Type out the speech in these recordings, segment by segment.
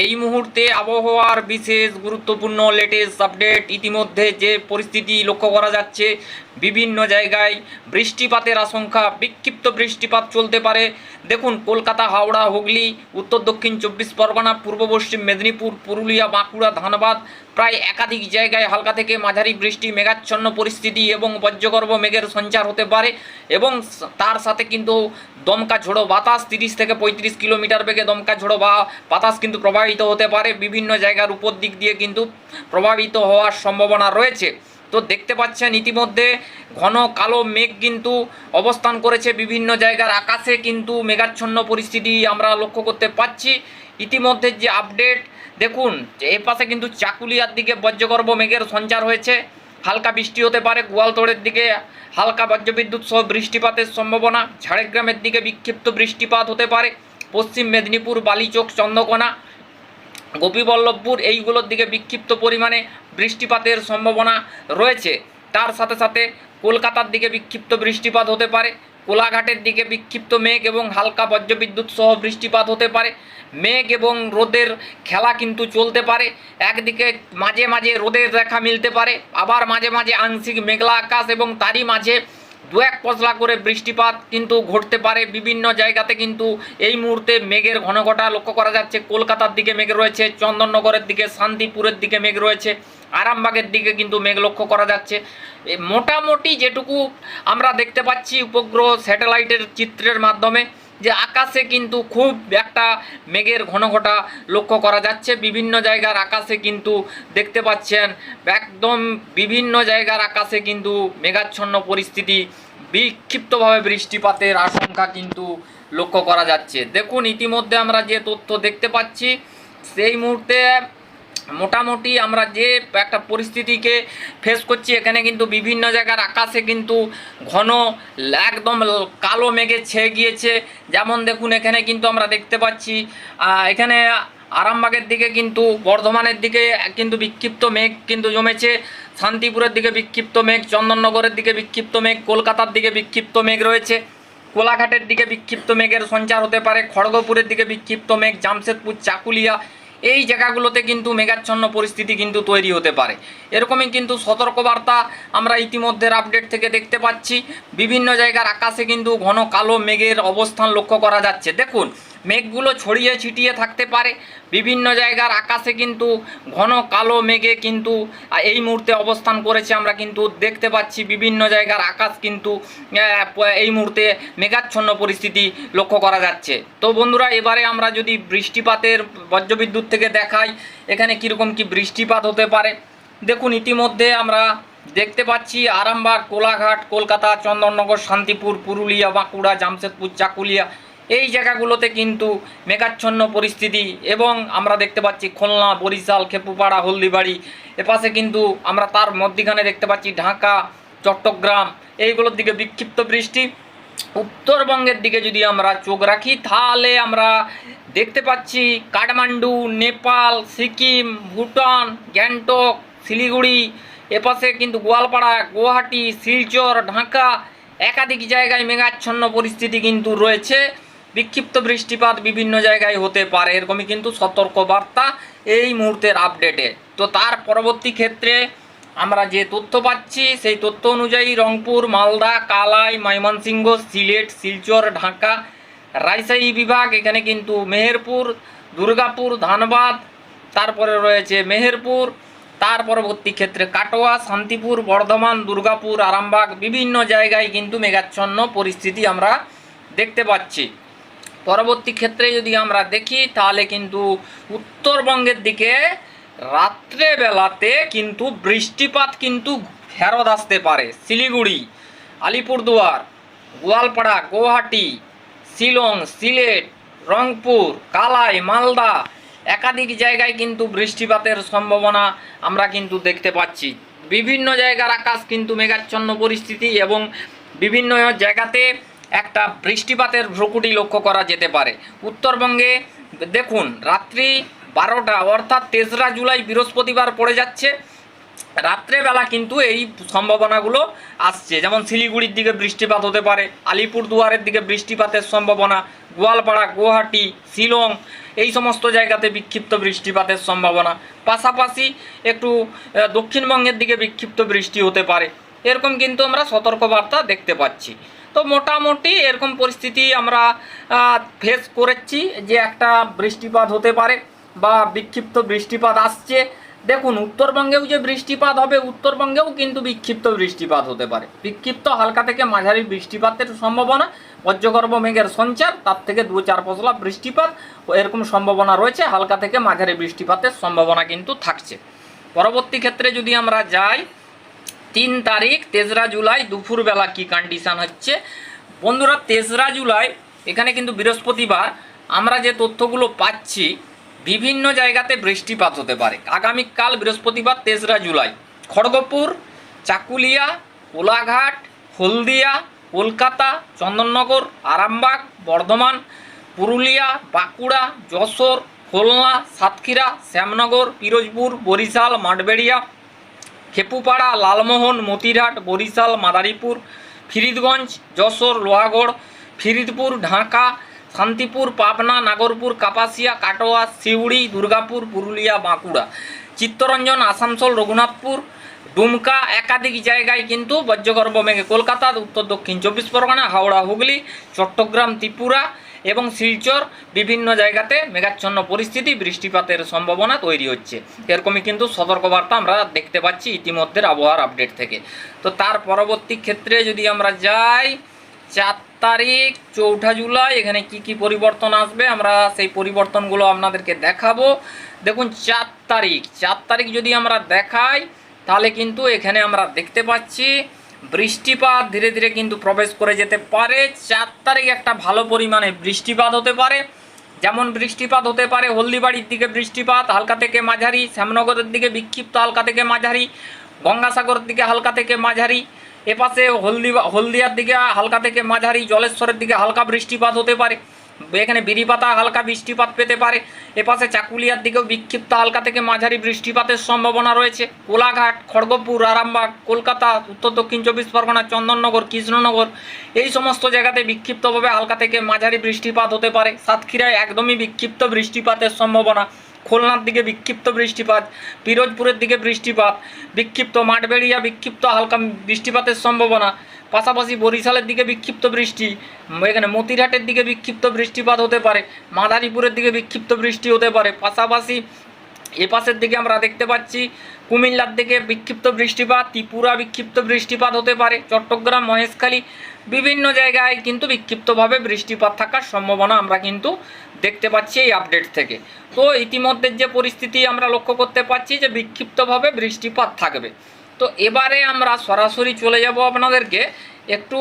এই মুহূর্তে আবহাওয়ার বিশেষ গুরুত্বপূর্ণ লেটেস্ট আপডেট ইতিমধ্যে যে পরিস্থিতি লক্ষ্য করা যাচ্ছে, বিভিন্ন জায়গায় বৃষ্টিপাতের আশঙ্কা, বিক্ষিপ্ত বৃষ্টিপাত চলতে পারে। দেখুন, কলকাতা, হাওড়া, হুগলি, উত্তর দক্ষিণ চব্বিশ পরগনা, পূর্ব পশ্চিম মেদিনীপুর, পুরুলিয়া, বাঁকুড়া, ধানবাদ প্রায় একাধিক জায়গায় হালকা থেকে মাঝারি বৃষ্টি, মেঘাচ্ছন্ন পরিস্থিতি এবং বজ্রগর্ভ মেঘের সঞ্চার হতে পারে এবং তার সাথে কিন্তু দমকা ঝোড়ো বাতাস, তিরিশ থেকে পঁয়ত্রিশ কিলোমিটার বেগে দমকা ঝোড়ো বা বাতাস কিন্তু প্রবাহিত হতে পারে। বিভিন্ন জায়গার উপর দিক দিয়ে কিন্তু প্রভাবিত হওয়ার সম্ভাবনা রয়েছে। তো দেখতে পাচ্ছেন ইতিমধ্যে ঘন কালো মেঘ কিন্তু অবস্থান করেছে বিভিন্ন জায়গার আকাশে, কিন্তু মেঘাচ্ছন্ন পরিস্থিতি আমরা লক্ষ্য করতে পাচ্ছি। ইতিমধ্যে যে আপডেট দেখুন এ পাশে কিন্তু চাকুলিয়ার দিকে বজ্রগর্ভ মেঘের সঞ্চার হয়েছে। হালকা বৃষ্টি হতে পারে, গোয়ালতোড়ের দিকে হালকা বজ্রবিদ্যুৎ সহ বৃষ্টিপাতের সম্ভাবনা। ঝাড়গ্রামের দিকে বিক্ষিপ্ত বৃষ্টিপাত হতে পারে। পশ্চিম মেদিনীপুর, বালিচক, চন্দ্রকোনা, গোপীবল্লভপুর, এইগুলোর দিকে বিক্ষিপ্ত পরিমাণে বৃষ্টিপাতের সম্ভাবনা রয়েছে। তার সাথে সাথে কলকাতার দিকে বিক্ষিপ্ত বৃষ্টিপাত হতে পারে। কোলাঘাটের দিকে বিক্ষিপ্ত মেঘ এবং হালকা বজ্রবিদ্যুৎ সহ বৃষ্টিপাত হতে পারে। মেঘ এবং রোদের খেলা কিন্তু চলতে পারে। একদিকে মাঝে মাঝে রোদের দেখা মিলতে পারে। আবার মাঝে মাঝে আংশিক মেঘলা আকাশ এবং তারই মাঝে দু এক পশলা করে বৃষ্টিপাত কিন্তু ঘটতে পারে বিভিন্ন জায়গাতে কিন্তু এই মুহূর্তে মেঘের ঘনঘটা লক্ষ্য করা যাচ্ছে। কলকাতার দিকে মেঘ রয়েছে, চন্দননগরের দিকে, শান্তিপুরের দিকে মেঘ রয়েছে, আরামবাগের দিকে কিন্তু মেঘ লক্ষ্য করা যাচ্ছে। মোটামুটি যেটুকু আমরা দেখতে পাচ্ছি উপগ্রহ স্যাটেলাইটের চিত্রের মাধ্যমে যে আকাশে কিন্তু খুব একটা মেঘের ঘনঘটা লক্ষ্য করা যাচ্ছে। বিভিন্ন জায়গার আকাশে কিন্তু দেখতে পাচ্ছেন, একদম বিভিন্ন জায়গার আকাশে কিন্তু মেঘাচ্ছন্ন পরিস্থিতি, বিক্ষিপ্তভাবে বৃষ্টিপাতের আশঙ্কা কিন্তু লক্ষ্য করা যাচ্ছে। দেখুন, ইতিমধ্যে আমরা যে তথ্য দেখতে পাচ্ছি, সেই মুহূর্তে মোটামুটি আমরা যে একটা পরিস্থিতিকে ফেস করছি, এখানে কিন্তু বিভিন্ন জায়গার আকাশে কিন্তু ঘন, একদম কালো মেঘে ছেয়ে গিয়েছে। যেমন দেখুন, এখানে কিন্তু আমরা দেখতে পাচ্ছি এখানে আরামবাগের দিকে কিন্তু, বর্ধমানের দিকে কিন্তু বিক্ষিপ্ত মেঘ কিন্তু জমেছে। শান্তিপুরের দিকে বিক্ষিপ্ত মেঘ, চন্দননগরের দিকে বিক্ষিপ্ত মেঘ, কলকাতার দিকে বিক্ষিপ্ত মেঘ রয়েছে। কোলাঘাটের দিকে বিক্ষিপ্ত মেঘের সঞ্চার হতে পারে, খড়গপুরের দিকে বিক্ষিপ্ত মেঘ, জামশেদপুর, চাকুলিয়া এই জায়গাগুলোতে কিন্তু মেঘাচ্ছন্ন পরিস্থিতি কিন্তু তৈরি হতে পারে। এরকমই কিন্তু সতর্কবার্তা আমরা ইতিমধ্যে আপডেট থেকে দেখতে পাচ্ছি। বিভিন্ন জায়গার আকাশে কিন্তু ঘন কালো মেঘের অবস্থান লক্ষ্য করা যাচ্ছে। দেখুন মেঘগুলো ছড়িয়ে ছিটিয়ে থাকতে পারে। বিভিন্ন জায়গার আকাশে কিন্তু ঘন কালো মেঘে কিন্তু এই মুহূর্তে অবস্থান করেছে আমরা কিন্তু দেখতে পাচ্ছি। বিভিন্ন জায়গার আকাশ কিন্তু এই মুহূর্তে মেঘাচ্ছন্ন পরিস্থিতি লক্ষ্য করা যাচ্ছে। তো বন্ধুরা, এবারে আমরা যদি বৃষ্টিপাতের বজ্রবিদ্যুৎ থেকে দেখাই, এখানে কীরকম কি বৃষ্টিপাত হতে পারে? দেখুন, ইতিমধ্যে আমরা দেখতে পাচ্ছি আরামবাগ, কোলাঘাট, কলকাতা, চন্দননগর, শান্তিপুর, পুরুলিয়া, বাঁকুড়া, জামশেদপুর, চাকুলিয়া এই জায়গাগুলোতে কিন্তু মেঘাচ্ছন্ন পরিস্থিতি এবং আমরা দেখতে পাচ্ছি খুলনা, বরিশাল, খেপুপাড়া, হলদিবাড়ি। এপাশে কিন্তু আমরা তার মধ্যিখানে দেখতে পাচ্ছি ঢাকা, চট্টগ্রাম। এইগুলোর দিকে বিক্ষিপ্ত বৃষ্টি। উত্তরবঙ্গের দিকে যদি আমরা চোখ রাখি, তাহলে আমরা দেখতে পাচ্ছি কাঠমান্ডু, নেপাল, সিকিম, ভুটান, গ্যাংটক, শিলিগুড়ি। এপাশে কিন্তু গোয়ালপাড়া, গুয়াহাটি, শিলচর, ঢাকা। একাধিক জায়গায় মেঘাচ্ছন্ন পরিস্থিতি কিন্তু রয়েছে। বিক্ষিপ্ত বৃষ্টিপাত বিভিন্ন জায়গায় হতে পারে। এরকমই কিন্তু সতর্ক বার্তা এই মুহূর্তের আপডেটে। তো তার পরবর্তী ক্ষেত্রে আমরা যে তথ্য পাচ্ছি, সেই তথ্য অনুযায়ী রংপুর, মালদা, কালাই, ময়মনসিংহ, সিলেট, শিলচর, ঢাকা, রাজশাহী বিভাগ, এখানে কিন্তু মেহেরপুর, দুর্গাপুর, ধানবাদ, তারপরে রয়েছে মেহেরপুর, তার পরবর্তী ক্ষেত্রে কাটোয়া, শান্তিপুর, বর্ধমান, দুর্গাপুর, আরামবাগ, বিভিন্ন জায়গায় কিন্তু মেঘাচ্ছন্ন পরিস্থিতি আমরা দেখতে পাচ্ছি। পরবর্তী ক্ষেত্রে যদি আমরা দেখি, তাহলে কিন্তু উত্তরবঙ্গের দিকে রাত্রে বেলাতে কিন্তু বৃষ্টিপাত কিন্তু ফেরত আসতে পারে। শিলিগুড়ি, আলিপুরদুয়ার, গোয়ালপাড়া গুয়াহাটি শিলং, সিলেট, রংপুর, কালাই, মালদা একাধিক জায়গায় কিন্তু বৃষ্টিপাতের সম্ভাবনা আমরা কিন্তু দেখতে পাচ্ছি। বিভিন্ন জায়গার আকাশ কিন্তু মেঘাচ্ছন্ন পরিস্থিতি এবং বিভিন্ন জায়গাতে একটা বৃষ্টিপাতের ভ্রুকুটি লক্ষ্য করা যেতে পারে। উত্তরবঙ্গে দেখুন, রাত্রি বারোটা, অর্থাৎ তেসরা জুলাই বৃহস্পতিবার পড়ে যাচ্ছে। রাত্রেবেলা কিন্তু এই সম্ভাবনাগুলো আসছে। যেমন শিলিগুড়ির দিকে বৃষ্টিপাত হতে পারে আলিপুর দুয়ারের দিকে বৃষ্টিপাতের সম্ভাবনা, গোয়ালপাড়া, গুয়াহাটি, শিলং, এই সমস্ত জায়গাতে বিক্ষিপ্ত বৃষ্টিপাতের সম্ভাবনা। পাশাপাশি একটু দক্ষিণবঙ্গের দিকে বিক্ষিপ্ত বৃষ্টি হতে পারে। এরকম কিন্তু আমরা সতর্কবার্তা দেখতে পাচ্ছি। তো মোটামুটি এরকম পরিস্থিতি আমরা ফেস করেছি যে একটা বৃষ্টিপাত হতে পারে বা বিক্ষিপ্ত বৃষ্টিপাত আসছে। দেখুন, উত্তরবঙ্গেও যে বৃষ্টিপাত হবে, উত্তরবঙ্গেও কিন্তু বিক্ষিপ্ত বৃষ্টিপাত হতে পারে। বিক্ষিপ্ত হালকা থেকে মাঝারি বৃষ্টিপাতের সম্ভাবনা, বজ্রগর্ভ মেঘের সঞ্চার, তার থেকে দু চার পশলা বৃষ্টিপাত, এরকম সম্ভাবনা রয়েছে, হালকা থেকে মাঝারি বৃষ্টিপাতের সম্ভাবনা কিন্তু থাকছে। পরবর্তী ক্ষেত্রে যদি আমরা যাই তিন তারিখ, তেসরা জুলাই দুপুরবেলা কি কন্ডিশন হচ্ছে? বন্ধুরা, তেসরা জুলাই, এখানে কিন্তু বৃহস্পতিবার, আমরা যে তথ্যগুলো পাচ্ছি, বিভিন্ন জায়গাতে বৃষ্টিপাত হতে পারে। আগামীকাল বৃহস্পতিবার, তেসরা জুলাই। খড়গপুর, চাকুলিয়া, কোলাঘাট, হলদিয়া, কলকাতা, চন্দননগর, আরামবাগ, বর্ধমান, পুরুলিয়া, বাঁকুড়া, যশোর, খুলনা, সাতক্ষীরা, শ্যামনগর, পিরোজপুর, বরিশাল, মাঠবেড়িয়া খেপুপাড়া, লালমোহন, মতিরহাট, বরিশাল, মাদারীপুর, ফিরিদগঞ্জ, যশোর, লোহাগড়, ফিরিদপুর, ঢাকা, শান্তিপুর, পাবনা, নাগরপুর, কাপাসিয়া, কাটোয়া, সিউড়ি, দুর্গাপুর, পুরুলিয়া, বাঁকুড়া। চিত্তরঞ্জন, আসানসোল, রঘুনাথপুর ডুমকা একাধিক জায়গায় কিন্তু বজ্রগর্ভ মেঘে কলকাতা, উত্তর, দক্ষিণ, চব্বিশ পরগনা, হাওড়া, হুগলি, চট্টগ্রাম, ত্রিপুরা এবং শিলচর বিভিন্ন জায়গাতে মেঘাচ্ছন্ন পরিস্থিতি, বৃষ্টিপাতের সম্ভাবনা তৈরি হচ্ছে। এরকমই কিন্তু সতর্কবার্তা আমরা দেখতে পাচ্ছি ইতিমধ্যে আবহাওয়ার আপডেট থেকে। তো তার পরবর্তী ক্ষেত্রে যদি আমরা যাই, চার তারিখ, চৌঠা জুলাই, এখানে কি কি পরিবর্তন আসবে আমরা সেই পরিবর্তনগুলো আপনাদেরকে দেখাবো। দেখুন, চার তারিখ চার তারিখ যদি আমরা দেখাই তাহলে কিন্তু এখানে আমরা দেখতে পাচ্ছি বৃষ্টিপাত ধীরে ধীরে কিন্তু প্রবেশ করে যেতে পারে। চার তারিখ একটা ভালো পরিমাণে বৃষ্টিপাত হতে পারে। যেমন বৃষ্টিপাত হতে পারে হলদিবাড়ির দিকে বৃষ্টিপাত, হালকা থেকে মাঝারি, শ্যামনগরের দিকে বিক্ষিপ্ত, হালকা থেকে মাঝারি, গঙ্গাসাগরের দিকে হালকা থেকে মাঝারি, এপাশে হলদি হলদিয়ার দিকে হালকা থেকে মাঝারি, জলেশ্বরের দিকে হালকা বৃষ্টিপাত হতে পারে। এখানে বিরিপাতা, হালকা বৃষ্টিপাত পেতে পারে। এপাশে চাকুলিয়ার দিকেও বিক্ষিপ্ত হালকা থেকে মাঝারি বৃষ্টিপাতের সম্ভাবনা রয়েছে। কোলাঘাট, খড়গপুর, আরামবাগ, কলকাতা, উত্তর দক্ষিণ চব্বিশ পরগনা, চন্দননগর, কৃষ্ণনগর এই সমস্ত জায়গাতে বিক্ষিপ্তভাবে হালকা থেকে মাঝারি বৃষ্টিপাত হতে পারে। সাতক্ষীরায় একদমই বিক্ষিপ্ত বৃষ্টিপাতের সম্ভাবনা। খুলনার দিকে বিক্ষিপ্ত বৃষ্টিপাত, পিরোজপুরের দিকে বৃষ্টিপাত, বিক্ষিপ্ত মাঠবেড়িয়া বিক্ষিপ্ত হালকা বৃষ্টিপাতের সম্ভাবনা। পাশাপাশি বরিশালের দিকে বিক্ষিপ্ত বৃষ্টি এখানে মতিরহাটের দিকে বিক্ষিপ্ত বৃষ্টিপাত হতে পারে, মাদারীপুরের দিকে বিক্ষিপ্ত বৃষ্টি হতে পারে। পাশাপাশি এপাশের দিকে আমরা দেখতে পাচ্ছি, কুমিল্লার দিকে বিক্ষিপ্ত বৃষ্টিপাত, ত্রিপুরা বিক্ষিপ্ত বৃষ্টিপাত হতে পারে, চট্টগ্রাম, মহেশখালী বিভিন্ন জায়গায় কিন্তু বিক্ষিপ্তভাবে বৃষ্টিপাত থাকার সম্ভাবনা আমরা কিন্তু দেখতে পাচ্ছি এই আপডেট থেকে। তো ইতিমধ্যে যে পরিস্থিতি আমরা লক্ষ্য করতে পারছি যে বিক্ষিপ্তভাবে বৃষ্টিপাত থাকবে। তো এবারে আমরা সরাসরি চলে যাব আপনাদেরকে একটু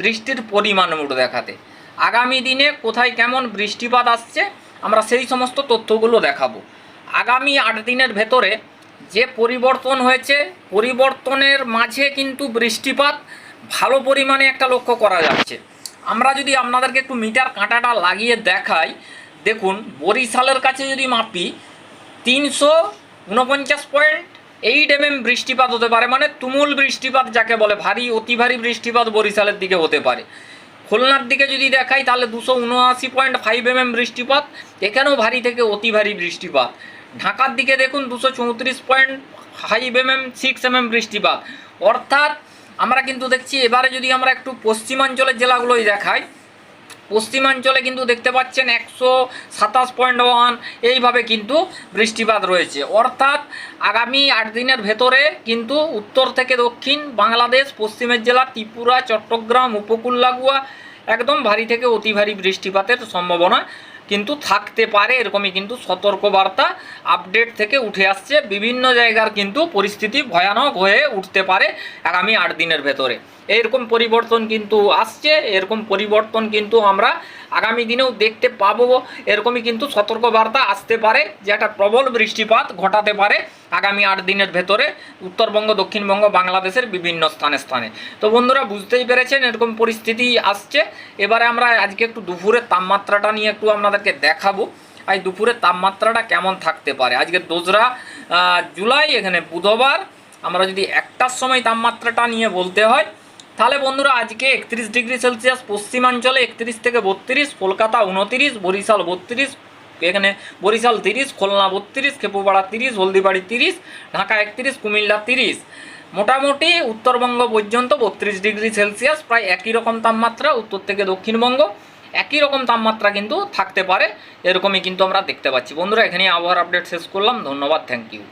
বৃষ্টির পরিমাণগুলো দেখাতে। আগামী দিনে কোথায় কেমন বৃষ্টিপাত আসছে, আমরা সেই সমস্ত তথ্যগুলো দেখাবো। আগামী আট দিনের ভেতরে যে পরিবর্তন হয়েছে, পরিবর্তনের মাঝে কিন্তু বৃষ্টিপাত ভালো পরিমাণে একটা লক্ষ্য করা যাচ্ছে। আমরা যদি আপনাদেরকে একটু মিটার কাঁটাটা লাগিয়ে দেখাই, দেখুন বরিশালের কাছে যদি মাপি, তিনশো উনপঞ্চাশ পয়েন্ট এইট এমএম বৃষ্টিপাত হতে পারে মানে তুমুল বৃষ্টিপাত যাকে বলে ভারী, অতি ভারী বৃষ্টিপাত বরিশালের দিকে হতে পারে। খুলনার দিকে যদি দেখাই তাহলে দুশো উনআশি পয়েন্ট ফাইভ এমএম বৃষ্টিপাত, এখানেও ভারী থেকে অতি ভারী বৃষ্টিপাত। ঢাকার দিকে দেখুন দুশো চৌত্রিশ point five MM six MM বৃষ্টিপাত। অর্থাৎ আমরা কিন্তু দেখছি এবারে যদি আমরা একটু পশ্চিমাঞ্চলের জেলাগুলোই দেখাই পশ্চিমাঞ্চলে কিন্তু দেখতে পাচ্ছেন একশো সাতাশ পয়েন্ট ওয়ান এইভাবে কিন্তু বৃষ্টিপাত রয়েছে। অর্থাৎ আগামী আট দিনের ভেতরে কিন্তু উত্তর থেকে দক্ষিণ বাংলাদেশ, পশ্চিমের জেলা, ত্রিপুরা, চট্টগ্রাম, উপকূল লাগুয়া একদম ভারী থেকে অতি ভারী বৃষ্টিপাতের সম্ভাবনা কিন্তু থাকতে পারে, এরকমই কিন্তু সতর্কবার্তা আপডেট থেকে উঠে আসছে। বিভিন্ন জায়গার কিন্তু পরিস্থিতি ভয়ানক হয়ে উঠতে পারে আগামী আট দিনের ভেতরে। এরকম পরিবর্তন কিন্তু আসছে, এরকম পরিবর্তন কিন্তু আমরা আগামী দিনেও দেখতে পাবো। এরকমই কিন্তু সতর্কবার্তা আসতে পারে, যে একটা প্রবল বৃষ্টিপাত ঘটাতে পারে আগামী আট দিনের ভেতরে উত্তরবঙ্গ, দক্ষিণবঙ্গ, বাংলাদেশের বিভিন্ন স্থানে স্থানে। তো বন্ধুরা, বুঝতেই পেরেছেন এরকম পরিস্থিতি আসছে। এবারে আমরা আজকে একটু দুপুরের তাপমাত্রাটা নিয়ে একটু আপনাদেরকে দেখাবো। আজ দুপুরের তাপমাত্রাটা কেমন থাকতে পারে? আজকে দোসরা জুলাই, এখানে বুধবার। আমরা যদি একটার সময় তাপমাত্রাটা নিয়ে বলতে হয় তাহলে বন্ধুরা, আজকে একত্রিশ ডিগ্রি সেলসিয়াস, পশ্চিমাঞ্চলে একত্রিশ থেকে বত্রিশ, কলকাতা উনতিরিশ বরিশাল বত্রিশ, এখানে বরিশাল তিরিশ, খুলনা বত্রিশ, খেপুপাড়া তিরিশ, হলদিবাড়ি তিরিশ, ঢাকা একত্রিশ, কুমিল্লা তিরিশ। মোটামুটি উত্তরবঙ্গ পর্যন্ত বত্রিশ ডিগ্রি সেলসিয়াস, প্রায় একই রকম তাপমাত্রা উত্তর থেকে দক্ষিণবঙ্গ। একই রকম তাপমাত্রা কিন্তু থাকতে পারে, এরকমই কিন্তু আমরা দেখতে পাচ্ছি। বন্ধুরা এখানে আবহাওয়ার আপডেট শেষ করলাম। ধন্যবাদ থ্যাংক ইউ